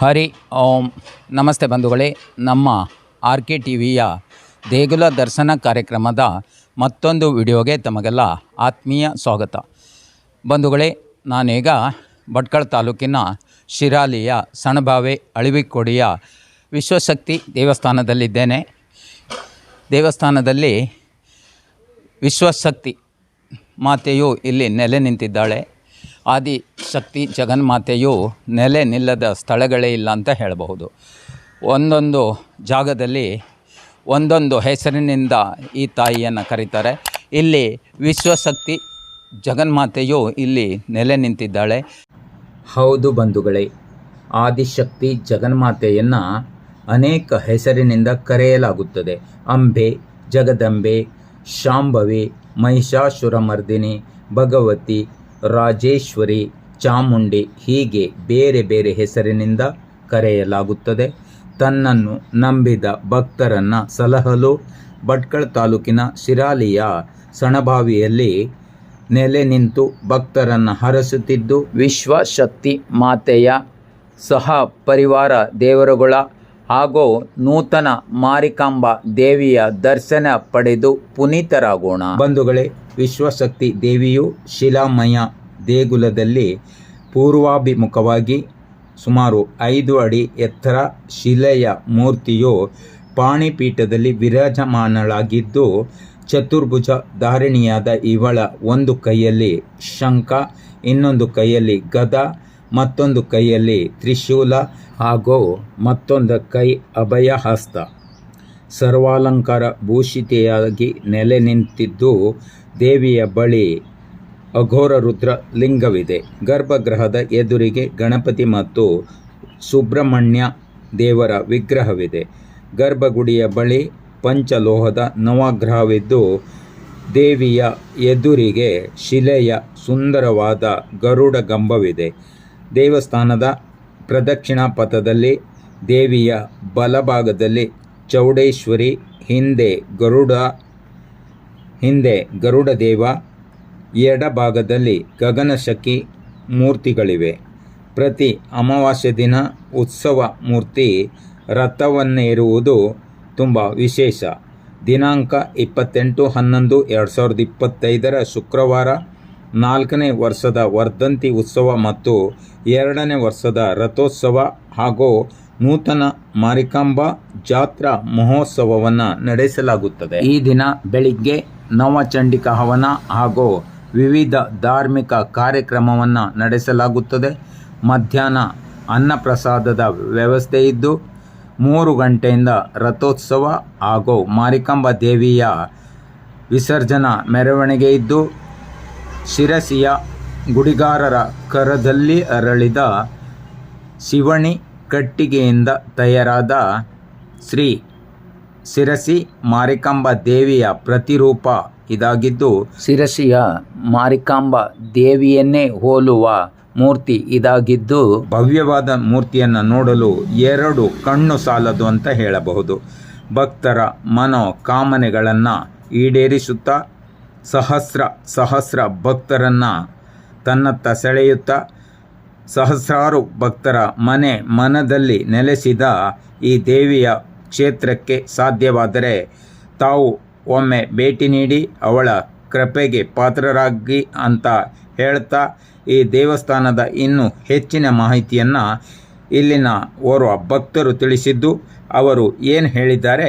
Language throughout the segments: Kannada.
ಹರಿ ಓಂ. ನಮಸ್ತೆ ಬಂಧುಗಳೇ. ನಮ್ಮ ಆರ್ ಕೆ ಟಿ ವಿಯ ದೇಗುಲ ದರ್ಶನ ಕಾರ್ಯಕ್ರಮದ ಮತ್ತೊಂದು ವಿಡಿಯೋಗೆ ತಮಗೆಲ್ಲ ಆತ್ಮೀಯ ಸ್ವಾಗತ. ಬಂಧುಗಳೇ, ನಾನೀಗ ಭಟ್ಕಳ ತಾಲೂಕಿನ ಶಿರಾಲಿಯ ಸಣಬಾವೆ ಅಳಿವಿಕೊಡಿಯ ವಿಶ್ವಶಕ್ತಿ ದೇವಸ್ಥಾನದಲ್ಲಿದ್ದೇನೆ. ದೇವಸ್ಥಾನದಲ್ಲಿ ವಿಶ್ವಶಕ್ತಿ ಮಾತೆಯು ಇಲ್ಲಿ ನೆಲೆ ನಿಂತಿದ್ದಾಳೆ. ಆದಿಶಕ್ತಿ ಜಗನ್ಮಾತೆಯು ನೆಲೆ ನಿಲ್ಲದ ಸ್ಥಳಗಳೇ ಇಲ್ಲ ಅಂತ ಹೇಳಬಹುದು. ಒಂದೊಂದು ಜಾಗದಲ್ಲಿ ಒಂದೊಂದು ಹೆಸರಿನಿಂದ ಈ ತಾಯಿಯನ್ನು ಕರೀತಾರೆ. ಇಲ್ಲಿ ವಿಶ್ವಶಕ್ತಿ ಜಗನ್ಮಾತೆಯು ಇಲ್ಲಿ ನೆಲೆ ನಿಂತಿದ್ದಾಳೆ. ಹೌದು ಬಂಧುಗಳೇ, ಆದಿಶಕ್ತಿ ಜಗನ್ಮಾತೆಯನ್ನು ಅನೇಕ ಹೆಸರಿನಿಂದ ಕರೆಯಲಾಗುತ್ತದೆ. ಅಂಬೆ, ಜಗದಂಬೆ, ಶಾಂಭವಿ, ಮಹಿಷಾಸುರಮರ್ದಿನಿ, ಭಗವತಿ ರಾಜೇಶ್ವರಿ ಚಾಮುಂಡಿ ಹೀಗೆ ಬೇರೆ ಬೇರೆ ಹೆಸರಿನಿಂದ ಕರೆಯಲಾಗುತ್ತದೆ. ತನ್ನನ್ನು ನಂಬಿದ ಭಕ್ತರನ್ನು ಸಲಹಲು ಭಟ್ಕಳ ತಾಲೂಕಿನ ಶಿರಾಲಿಯ ಸಣಬಾವಿಯಲ್ಲಿ ನೆಲೆ ನಿಂತು ಭಕ್ತರನ್ನು ಹರಸುತ್ತಿದ್ದು, ವಿಶ್ವಶಕ್ತಿ ಮಾತೆಯ ಸಹ ಪರಿವಾರ ದೇವರುಗಳ ಹಾಗೂ ನೂತನ ಮಾರಿಕಾಂಬ ದೇವಿಯ ದರ್ಶನ ಪಡೆದು ಪುನೀತರಾಗೋಣ. ಬಂಧುಗಳೇ ವಿಶ್ವಶಕ್ತಿ ದೇವಿಯು ಶಿಲಾಮಯ ದೇಗುಲದಲ್ಲಿ ಪೂರ್ವಾಭಿಮುಖವಾಗಿ ಸುಮಾರು ಐದು ಅಡಿ ಎತ್ತರ ಶಿಲೆಯ ಮೂರ್ತಿಯು ಪಾಣಿಪೀಠದಲ್ಲಿ ವಿರಾಜಮಾನಳಾಗಿದ್ದು, ಚತುರ್ಭುಜ ಧಾರಿಣಿಯಾದ ಇವಳ ಒಂದು ಕೈಯಲ್ಲಿ ಶಂಖ, ಇನ್ನೊಂದು ಕೈಯಲ್ಲಿ ಗದ, ಮತ್ತೊಂದು ಕೈಯಲ್ಲಿ ತ್ರಿಶೂಲ ಹಾಗೂ ಮತ್ತೊಂದು ಕೈ ಅಭಯ ಹಸ್ತ ಸರ್ವಾಲಂಕಾರ ಭೂಷಿತೆಯಾಗಿ ನೆಲೆ ನಿಂತಿದ್ದು ದೇವಿಯ ಬಳಿ ಅಘೋರ ರುದ್ರ ಲಿಂಗವಿದೆ. ಗರ್ಭಗೃಹದ ಎದುರಿಗೆ ಗಣಪತಿ ಮತ್ತು ಸುಬ್ರಹ್ಮಣ್ಯ ದೇವರ ವಿಗ್ರಹವಿದೆ. ಗರ್ಭಗುಡಿಯ ಬಳಿ ಪಂಚಲೋಹದ ನವಗ್ರಹವಿದ್ದು, ದೇವಿಯ ಎದುರಿಗೆ ಶಿಲೆಯ ಸುಂದರವಾದ ಗರುಡ ಗಂಬವಿದೆ ದೇವಸ್ಥಾನದ ಪ್ರದಕ್ಷಿಣಾ ಪಥದಲ್ಲಿ ದೇವಿಯ ಬಲಭಾಗದಲ್ಲಿ ಚೌಡೇಶ್ವರಿ, ಹಿಂದೆ ಗರುಡ ಹಿಂದೆ ಗರುಡ ದೇವ ಎಡಭಾಗದಲ್ಲಿ ಗಗನಶಕಿ ಮೂರ್ತಿಗಳಿವೆ. ಪ್ರತಿ ಅಮಾವಾಸ್ಯೆ ದಿನ ಉತ್ಸವ ಮೂರ್ತಿ ರಥವನ್ನೇರುವುದು ತುಂಬ ವಿಶೇಷ. ದಿನಾಂಕ ಇಪ್ಪತ್ತೆಂಟು ಹನ್ನೊಂದು ಎರಡು ಸಾವಿರದ ಇಪ್ಪತ್ತೈದರ ಶುಕ್ರವಾರ ನಾಲ್ಕನೇ ವರ್ಷದ ವರ್ಧಂತಿ ಉತ್ಸವ ಮತ್ತು ಎರಡನೇ ವರ್ಷದ ರಥೋತ್ಸವ ಹಾಗೂ ನೂತನ ಮಾರಿಕಾಂಬಾ ಜಾತ್ರಾ ಮಹೋತ್ಸವವನ್ನು ನಡೆಸಲಾಗುತ್ತದೆ. ಈ ದಿನ ಬೆಳಿಗ್ಗೆ ನವಚಂಡಿಕಾ ಹವನ ಹಾಗೂ ವಿವಿಧ ಧಾರ್ಮಿಕ ಕಾರ್ಯಕ್ರಮವನ್ನು ನಡೆಸಲಾಗುತ್ತದೆ. ಮಧ್ಯಾಹ್ನ ಅನ್ನಪ್ರಸಾದದ ವ್ಯವಸ್ಥೆ ಇದ್ದು, ಮೂರು ಗಂಟೆಯಿಂದ ರಥೋತ್ಸವ ಹಾಗೂ ಮಾರಿಕಾಂಬಾ ದೇವಿಯ ವಿಸರ್ಜನಾ ಮೆರವಣಿಗೆ ಇದ್ದು, ಶಿರಸಿಯ ಗುಡಿಗಾರರ ಕರದಲ್ಲಿ ಅರಳಿದ ಶಿವಣಿ ಕಟ್ಟಿಗೆಯಿಂದ ತಯಾರಾದ ಶ್ರೀ ಶಿರಸಿ ಮಾರಿಕಾಂಬಾ ದೇವಿಯ ಪ್ರತಿರೂಪ ಇದಾಗಿದ್ದು ಶಿರಸಿಯ ಮಾರಿಕಾಂಬಾ ದೇವಿಯನ್ನೇ ಹೋಲುವ ಮೂರ್ತಿ ಇದಾಗಿದ್ದು ಭವ್ಯವಾದ ಮೂರ್ತಿಯನ್ನು ನೋಡಲು ಎರಡು ಕಣ್ಣು ಸಾಲದು ಅಂತ ಹೇಳಬಹುದು. ಭಕ್ತರ ಮನೋ ಕಾಮನೆಗಳನ್ನು ಈಡೇರಿಸುತ್ತಾ ಸಹಸ್ರ ಸಹಸ್ರ ಭಕ್ತರನ್ನು ತನ್ನತ್ತ ಸೆಳೆಯುತ್ತಾ ಸಹಸ್ರಾರು ಭಕ್ತರ ಮನೆ ಮನದಲ್ಲಿ ನೆಲೆಸಿದ ಈ ದೇವಿಯ ಕ್ಷೇತ್ರಕ್ಕೆ ಸಾಧ್ಯವಾದರೆ ತಾವು ಒಮ್ಮೆ ಭೇಟಿ ನೀಡಿ ಅವಳ ಕೃಪೆಗೆ ಪಾತ್ರರಾಗಿ ಅಂತ ಹೇಳ್ತಾ ಈ ದೇವಸ್ಥಾನದ ಇನ್ನೂ ಹೆಚ್ಚಿನ ಮಾಹಿತಿಯನ್ನು ಇಲ್ಲಿನ ಓರ್ವ ಭಕ್ತರು ತಿಳಿಸಿದ್ದು, ಅವರು ಏನು ಹೇಳಿದ್ದಾರೆ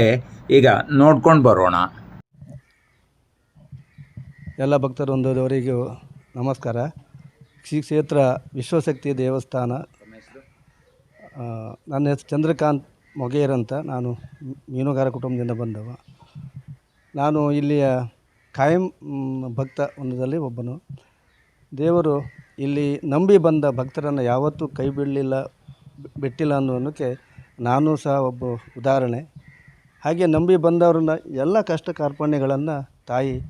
ಈಗ ನೋಡ್ಕೊಂಡು ಬರೋಣ. ಎಲ್ಲ ಭಕ್ತರೊಂದವರಿಗೂ ನಮಸ್ಕಾರ. ಶ್ರೀ ಕ್ಷೇತ್ರ ವಿಶ್ವಶಕ್ತಿ ದೇವಸ್ಥಾನ. ನನ್ನ ಹೆಸರು ಚಂದ್ರಕಾಂತ್ ಮೊಗೇರ್ ಅಂತ. ನಾನು ಮೀನುಗಾರ ಕುಟುಂಬದಿಂದ ಬಂದವ. ನಾನು ಇಲ್ಲಿಯ ಕಾಯಂ ಭಕ್ತ ಒಂದರಲ್ಲಿ ಒಬ್ಬನು. ದೇವರು ಇಲ್ಲಿ ನಂಬಿ ಬಂದ ಭಕ್ತರನ್ನು ಯಾವತ್ತೂ ಕೈ ಬಿಡಲಿಲ್ಲ ಬಿಟ್ಟಿಲ್ಲ ಅನ್ನೋದಕ್ಕೆ ನಾನು ಸಹ ಒಬ್ಬ ಉದಾಹರಣೆ. ಹಾಗೆ ನಂಬಿ ಬಂದವ್ರನ್ನ ಎಲ್ಲ ಕಷ್ಟ ಕಾರ್ಪಣ್ಯಗಳನ್ನು ತಾಯಿ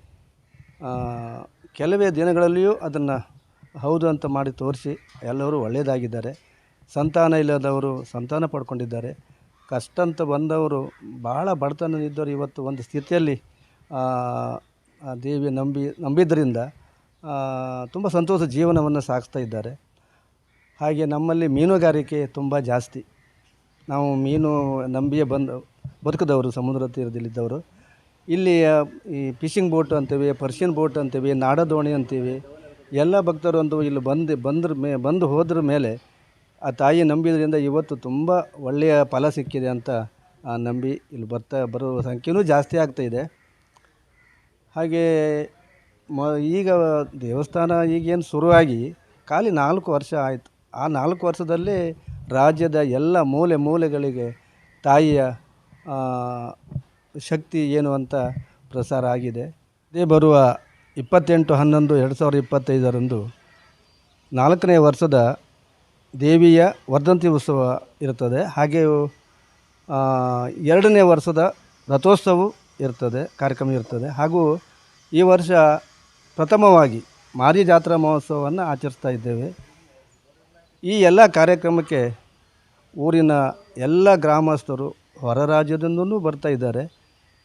ಕೆಲವೇ ದಿನಗಳಲ್ಲಿಯೂ ಅದನ್ನು ಹೌದು ಅಂತ ಮಾಡಿ ತೋರಿಸಿ ಎಲ್ಲರೂ ಒಳ್ಳೆಯದಾಗಿದ್ದಾರೆ. ಸಂತಾನ ಇಲ್ಲದವರು ಸಂತಾನ ಪಡ್ಕೊಂಡಿದ್ದಾರೆ. ಕಷ್ಟ ಅಂತ ಬಂದವರು ಭಾಳ ಬಡತನದಿದ್ದವರು ಇವತ್ತು ಒಂದು ಸ್ಥಿತಿಯಲ್ಲಿ ದೇವಿ ನಂಬಿ ನಂಬಿದ್ದರಿಂದ ತುಂಬ ಸಂತೋಷ ಜೀವನವನ್ನು ಸಾಗಿಸ್ತಾ ಇದ್ದಾರೆ. ಹಾಗೆ ನಮ್ಮಲ್ಲಿ ಮೀನುಗಾರಿಕೆ ತುಂಬ ಜಾಸ್ತಿ. ನಾವು ಮೀನು ನಂಬಿಯೇ ಬಂದು ಬದುಕಿದವರು, ಸಮುದ್ರ ತೀರದಲ್ಲಿದ್ದವರು. ಇಲ್ಲಿ ಈ ಫಿಶಿಂಗ್ ಬೋಟ್ ಅಂತೀವಿ, ಪರ್ಷಿಯನ್ ಬೋಟ್ ಅಂತೀವಿ, ನಾಡದೋಣಿ ಅಂತೀವಿ ಎಲ್ಲ ಭಕ್ತರು ಇಲ್ಲಿ ಬಂದು, ಬಂದ್ರ ಮೇ, ಬಂದು ಹೋದ್ರ ಮೇಲೆ ಆ ತಾಯಿ ನಂಬಿದ್ರಿಂದ ಇವತ್ತು ತುಂಬ ಒಳ್ಳೆಯ ಫಲ ಸಿಕ್ಕಿದೆ ಅಂತ ನಂಬಿ ಇಲ್ಲಿ ಬರ್ತಾ, ಬರುವ ಸಂಖ್ಯೆಯೂ ಜಾಸ್ತಿ ಆಗ್ತಾಯಿದೆ ಹಾಗೆ ಮ, ಈಗ ದೇವಸ್ಥಾನ ಈಗೇನು ಶುರುವಾಗಿ ಖಾಲಿ ನಾಲ್ಕು ವರ್ಷ ಆಯಿತು. ಆ ನಾಲ್ಕು ವರ್ಷದಲ್ಲಿ ರಾಜ್ಯದ ಎಲ್ಲ ಮೂಲೆ ಮೂಲೆಗಳಿಗೆ ತಾಯಿಯ ಶಕ್ತಿ ಏನು ಅಂತ ಪ್ರಸಾರ ಆಗಿದೆ. ಇದೇ ಬರುವ ಇಪ್ಪತ್ತೆಂಟು ಹನ್ನೊಂದು ಎರಡು ಸಾವಿರದ ಇಪ್ಪತ್ತೈದರಂದು ನಾಲ್ಕನೇ ವರ್ಷದ ದೇವಿಯ ವರ್ಧಂತಿ ಉತ್ಸವ ಇರುತ್ತದೆ. ಹಾಗೆ ಎರಡನೇ ವರ್ಷದ ರಥೋತ್ಸವ ಇರ್ತದೆ ಕಾರ್ಯಕ್ರಮ ಇರ್ತದೆ ಹಾಗೂ ಈ ವರ್ಷ ಪ್ರಥಮವಾಗಿ ಮಾರಿ ಜಾತ್ರಾ ಮಹೋತ್ಸವವನ್ನು ಆಚರಿಸ್ತಾ ಇದ್ದೇವೆ. ಈ ಎಲ್ಲ ಕಾರ್ಯಕ್ರಮಕ್ಕೆ ಊರಿನ ಎಲ್ಲ ಗ್ರಾಮಸ್ಥರು ಹೊರ ರಾಜ್ಯದಿಂದಲೂ ಬರ್ತಾ ಇದ್ದಾರೆ.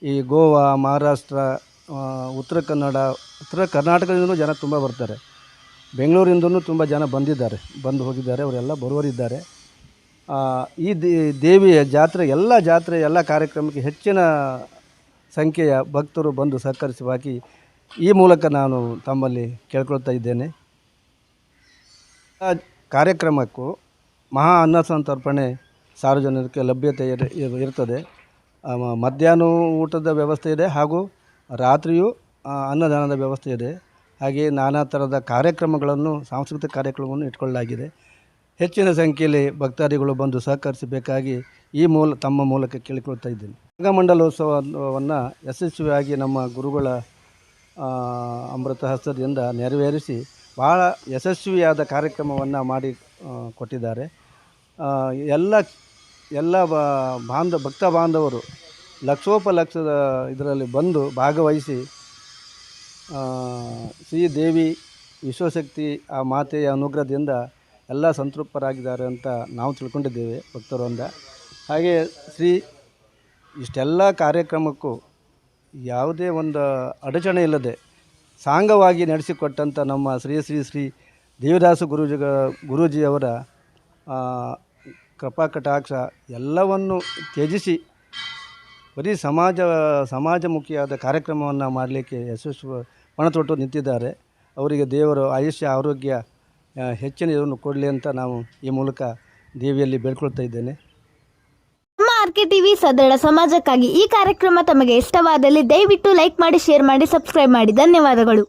ಈ ಗೋವಾ, ಮಹಾರಾಷ್ಟ್ರ ಉತ್ತರ ಕನ್ನಡ, ಉತ್ತರ ಕರ್ನಾಟಕದಿಂದಲೂ ಜನ ತುಂಬ ಬರ್ತಾರೆ. ಬೆಂಗಳೂರಿಂದಲೂ ತುಂಬ ಜನ ಬಂದಿದ್ದಾರೆ, ಬಂದು ಹೋಗಿದ್ದಾರೆ, ಅವರೆಲ್ಲ ಬರುವರಿದ್ದಾರೆ ಈ ದೇವಿಯ ಜಾತ್ರೆ, ಎಲ್ಲ ಜಾತ್ರೆ, ಎಲ್ಲ ಕಾರ್ಯಕ್ರಮಕ್ಕೆ ಹೆಚ್ಚಿನ ಸಂಖ್ಯೆಯ ಭಕ್ತರು ಬಂದು ಸಹಕರಿಸುವಾಗಿ ಈ ಮೂಲಕ ನಾನು ತಮ್ಮಲ್ಲಿ ಕೇಳ್ಕೊಳ್ತಾ ಇದ್ದೇನೆ. ಕಾರ್ಯಕ್ರಮಕ್ಕೂ ಮಹಾ ಅನ್ನ ಸಂತರ್ಪಣೆ ಸಾರ್ವಜನಿಕರಿಗೆ ಲಭ್ಯತೆ ಇರ- ಇರ್- ಇರ್ತದೆ ಮಧ್ಯಾಹ್ನ ಊಟದ ವ್ಯವಸ್ಥೆ ಇದೆ ಹಾಗೂ ರಾತ್ರಿಯೂ ಅನ್ನದಾನದ ವ್ಯವಸ್ಥೆ ಇದೆ. ಹಾಗೆಯೇ ನಾನಾ ಥರದ ಕಾರ್ಯಕ್ರಮಗಳನ್ನು, ಸಾಂಸ್ಕೃತಿಕ ಕಾರ್ಯಕ್ರಮವನ್ನು ಇಟ್ಕೊಳ್ಳಲಾಗಿದೆ. ಹೆಚ್ಚಿನ ಸಂಖ್ಯೆಯಲ್ಲಿ ಭಕ್ತಾದಿಗಳು ಬಂದು ಸಹಕರಿಸಬೇಕಾಗಿ ಈ ಮೂಲ, ತಮ್ಮ ಮೂಲಕ ಕೇಳಿಕೊಳ್ತಾ ಇದ್ದೇನೆ. ರಂಗಮಂಡಲೋತ್ಸವವನ್ನು ಯಶಸ್ವಿಯಾಗಿ ನಮ್ಮ ಗುರುಗಳ ಅಮೃತ ಹಸ್ತದಿಂದ ನೆರವೇರಿಸಿ ಭಾಳ ಯಶಸ್ವಿಯಾದ ಕಾರ್ಯಕ್ರಮವನ್ನು ಮಾಡಿ ಕೊಟ್ಟಿದ್ದಾರೆ. ಎಲ್ಲ ಎಲ್ಲ ಬಾಂಧ, ಭಕ್ತ ಬಾಂಧವರು ಲಕ್ಷೋಪಲಕ್ಷದ ಇದರಲ್ಲಿ ಬಂದು ಭಾಗವಹಿಸಿ ಶ್ರೀ ದೇವಿ ವಿಶ್ವಶಕ್ತಿ ಆ ಮಾತೆಯ ಅನುಗ್ರಹದಿಂದ ಎಲ್ಲ ಸಂತೃಪ್ತರಾಗಿದ್ದಾರೆ ಅಂತ ನಾವು ತಿಳ್ಕೊಂಡಿದ್ದೇವೆ ಭಕ್ತರಿಂದ ಹಾಗೆ ಶ್ರೀ ಇಷ್ಟೆಲ್ಲ ಕಾರ್ಯಕ್ರಮಕ್ಕೂ ಯಾವುದೇ ಒಂದು ಅಡಚಣೆ ಇಲ್ಲದೆ ಸಾಂಗವಾಗಿ ನಡೆಸಿಕೊಟ್ಟಂಥ ನಮ್ಮ ಶ್ರೀ ಶ್ರೀ ಶ್ರೀ ದೇವದಾಸ ಗುರುಜಿ ಗುರೂಜಿಯವರ ಕೃಪಾ ಕಟಾಕ್ಷ ಎಲ್ಲವನ್ನು ತ್ಯಜಿಸಿ ಬರೀ ಸಮಾಜ, ಸಮಾಜಮುಖಿಯಾದ ಕಾರ್ಯಕ್ರಮವನ್ನು ಮಾಡಲಿಕ್ಕೆ ಯಶಸ್ವಿ ಪಣತೊಟ್ಟು ನಿಂತಿದ್ದಾರೆ. ಅವರಿಗೆ ದೇವರು ಆಯುಷ್ಯ, ಆರೋಗ್ಯ ಹೆಚ್ಚಿನ ಇದನ್ನು ಕೊಡಲಿ ಅಂತ ನಾವು ಈ ಮೂಲಕ ದೇವಿಯಲ್ಲಿ ಬೇಡ್ಕೊಳ್ತಾ ಇದ್ದೇನೆ. ನಮ್ಮ ಆರ್ ಕೆ ಟಿವಿ ಸದೃಢ ಸಮಾಜಕ್ಕಾಗಿ ಈ ಕಾರ್ಯಕ್ರಮ ತಮಗೆ ಇಷ್ಟವಾದಲ್ಲಿ ದಯವಿಟ್ಟು ಲೈಕ್ ಮಾಡಿ, ಶೇರ್ ಮಾಡಿ, ಸಬ್ಸ್ಕ್ರೈಬ್ ಮಾಡಿ. ಧನ್ಯವಾದಗಳು.